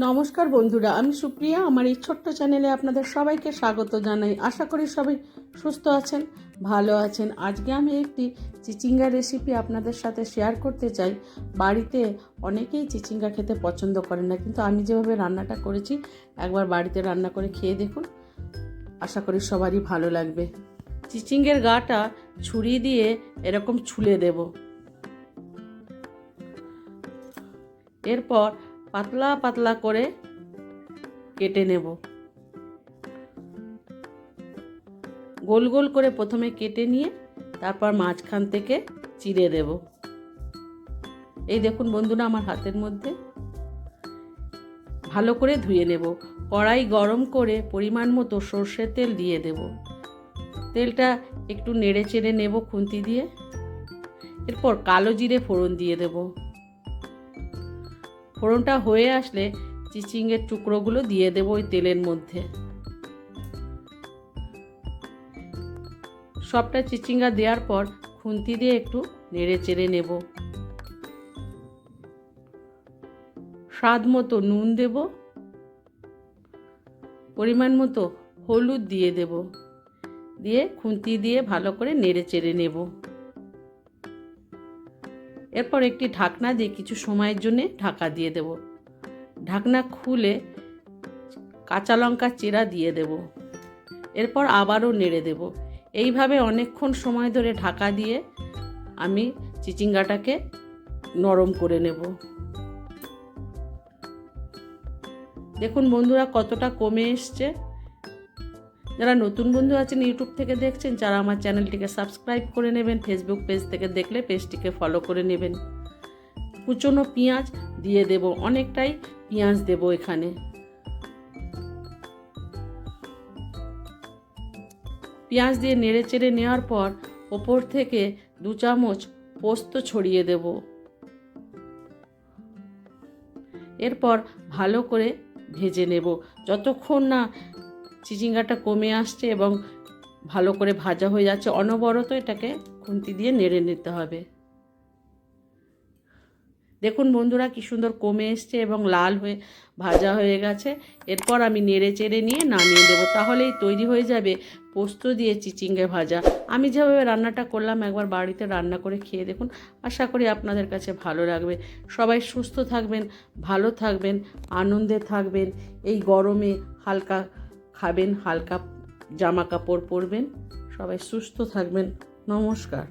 নমস্কার বন্ধুরা, আমি সুপ্রিয়া। আমার এই ছোট্ট চ্যানেলে আপনাদের সবাইকে স্বাগত জানাই। আশা করি সবাই সুস্থ আছেন, ভালো আছেন। আজকে আমি একটি চিচিঙ্গা রেসিপি আপনাদের সাথে শেয়ার করতে চাই। বাড়িতে অনেকেই চিচিঙ্গা খেতে পছন্দ করেন না, কিন্তু আমি যেভাবে রান্নাটা করেছি, একবার বাড়িতে রান্না করে খেয়ে দেখুন। আশা করি সবারই ভালো লাগবে। চিচিঙ্গের গাটা ছুরি দিয়ে এরকম ছুলে দেব। এরপর পাতলা পাতলা করে কেটে নেব। গোল গোল করে প্রথমে কেটে নিয়ে তারপর মাঝখান থেকে চিড়ে দেব। এই দেখুন বন্ধুরা আমার হাতের মধ্যে। ভালো করে ধুয়ে নেব। কড়াই গরম করে পরিমাণ মতো সর্ষের তেল দিয়ে দেব। তেলটা একটু নেড়ে চেড়ে নেব খুন্তি দিয়ে। এরপর কালো জিরে ফোড়ন দিয়ে দেবো। ফোড়নটা হয়ে আসলে চিচিংয়ের টুকরোগুলো দিয়ে দেবো ওই তেলের মধ্যে। সবটা চিচিঙ্গা দেওয়ার পর খুন্তি দিয়ে একটু নেড়ে চেড়ে নেব। স্বাদ মতো নুন দেব। পরিমাণ মতো হলুদ দিয়ে দেব। দিয়ে খুন্তি দিয়ে ভালো করে নেড়ে চেড়ে নেব। এরপর একটি ঢাকনা দিয়ে কিছু সময়ের জন্য ঢাকা দিয়ে দেব। ঢাকনা খুলে কাঁচা লঙ্কা চেরা দিয়ে দেব। এরপর আবারও নেড়ে দেব। এইভাবে অনেকক্ষণ সময় ধরে ঢাকা দিয়ে আমি চিচিঙ্গাটাকে নরম করে নেব। দেখুন বন্ধুরা কতটা কমে এসছে। যারা নতুন বন্ধু আছেন ইউটিউব থেকে দেখছেন, যারা আমার চ্যানেলটিকে সাবস্ক্রাইব করে নেবেন, ফেসবুক পেজ থেকে দেখলে পেজটিকে ফলো করে নেবেন। কুচনো পেঁয়াজ দিয়ে দেব, অনেকটাই পেঁয়াজ দেব এখানে। পেঁয়াজ দিয়ে নেড়ে চেড়ে নেওয়ার পর ওপর থেকে দু চামচ পোস্ত ছড়িয়ে দেব। এরপর ভালো করে ভেজে নেব। যতক্ষণ না চিচিঙ্গাটা কমে আসছে এবং ভালো করে ভাজা হয়ে যাচ্ছে। অনবরত এটাকে খুন্তি দিয়ে নেড়ে নিতে হবে। দেখুন বন্ধুরা, কি সুন্দর কমে এসছে এবং লাল হয়ে, ভাজা হয়ে গেছে। এরপর আমি নেড়ে চেড়ে নিয়ে নামিয়ে দেবো। তাহলেই তৈরি হয়ে যাবে পোস্ত দিয়ে চিচিঙ্গে ভাজা। আমি যেভাবে রান্নাটা করলাম, একবার বাড়িতে রান্না করে খেয়ে দেখুন, আশা করি আপনাদের কাছে ভালো লাগবে। সবাই সুস্থ থাকবেন, ভালো থাকবেন, আনন্দে থাকবেন। এই গরমে হালকা খাবেন হালকা জামা কাপড় পরবেন। সবাই সুস্থ থাকবেন। নমস্কার।